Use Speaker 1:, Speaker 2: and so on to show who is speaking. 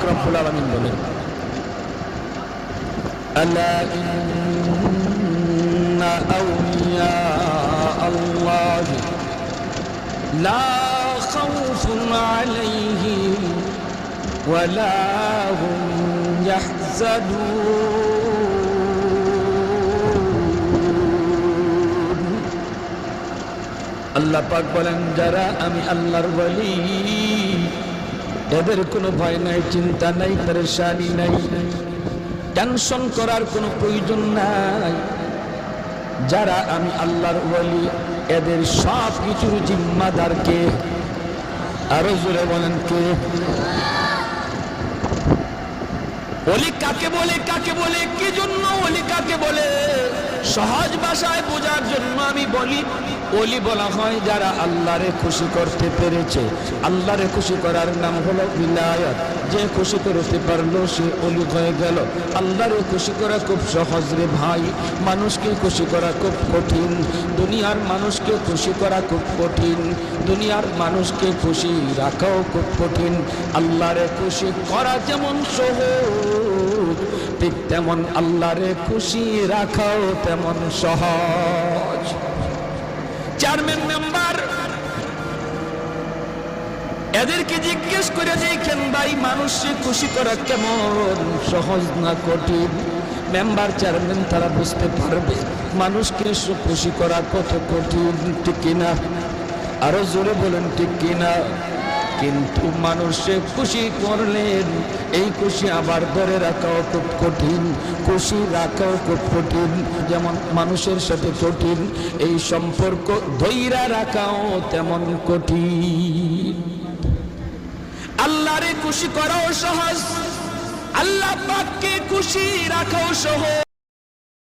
Speaker 1: রব্বুল আলামিন বলেন ألا إن أولياء الله لا خوف عليهم ولا هم يحزنون আল্লাহ পাক বলেন যারা আমি আল্লাহর বলি এদের কোনো ভয় নাই, চিন্তা নাই, পরেশানি নাই। টেনশন করার কোনো প্রয়োজন নাই। যারা আমি আল্লাহর বলি এদের সব কিছুর জিম্মাদারকে আরও জোরে বলেন কে? অলি কাকে বলে কাকে বলে, কি জন্য অলি কাকে বলে? সহজ ভাষায় বোঝার জন্য আমি বলি অলি বলা হয় যারা আল্লাহরে খুশি করতে পেরেছে। আল্লাহরে খুশি করার নাম হলো বিলায়াত। যে খুশি করতে পারল, সে অলি হয়ে গেল। আল্লাহরে খুশি করা খুব সহজ রে ভাই। মানুষকে খুশি করা খুব কঠিন। দুনিয়ার মানুষকে খুশি করা খুব কঠিন। দুনিয়ার মানুষকে খুশি রাখাও খুব কঠিন। আল্লাহরে খুশি করা যেমন সহজ। ঠিক তেমন আল্লাহরে খুশি রাখাও তেমন সহজ। চেয়ারম্যান মেম্বার এদেরকে জিজ্ঞেস করে দেখেন, ভাই, মানুষকে খুশি করা কেমন? সহজ না কঠিন? মেম্বার চেয়ারম্যান তারা বুঝতে পারবে, মানুষকে খুশি করা কত কঠিন? ঠিক কিনা? আরও জোরে বলেন, ঠিক কিনা? কিন্তু মানুষে খুশি করলেন। এই খুশি আবার ধরে রাখাও খুব কঠিন। খুশি রাখাও খুব কঠিন। যেমন মানুষের সাথে কঠিন, এই সম্পর্ক ধৈরা রাখাও তেমন কঠিন। আল্লাহরে খুশি করাও সহজ, আল্লাহ পাককে খুশি রাখাও সহজ।